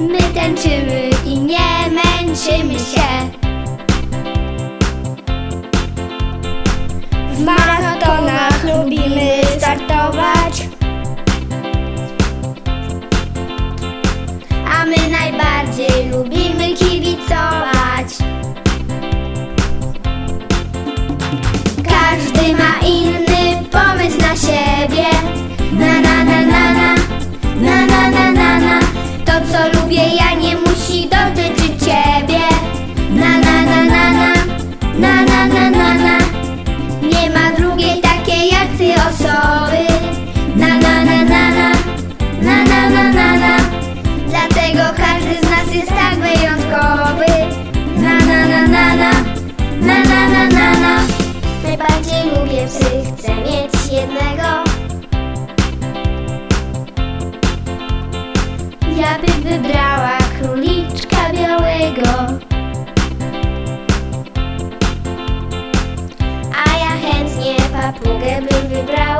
My tańczymy i nie męczymy się. W maratonach lubimy startować. A my naj lubię ja nie musi dotyczyć ciebie. Na na na na na, na na na na na. Nie ma drugiej takiej jak ty osoby. Na na na na na, na na na na na. Dlatego każdy z nas jest tak wyjątkowy. Na na na na na, na na na na na. Najbardziej lubię psy, chcę mieć jednego. Bym wybrała króliczka białego. A ja chętnie papugę bym wybrała.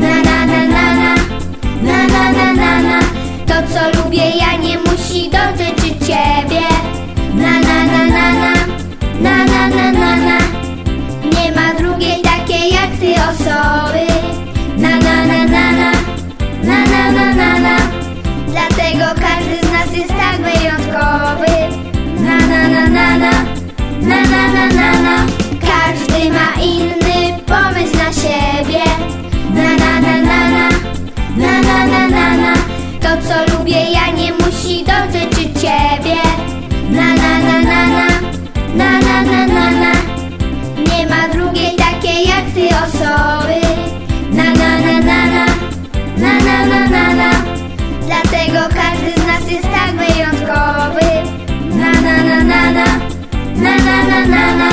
Na na na na na Na na na na na To co lubię ja nie musi dotyczyć ciebie Na na na na na Na na na na na Nie ma drugiej takiej jak ty osoby Na na na na na Na na na na na Dlatego każdy z nas jest tak wyjątkowy Na na na na na Na na na na na Każdy ma inny pomysł na siebie na na na na na.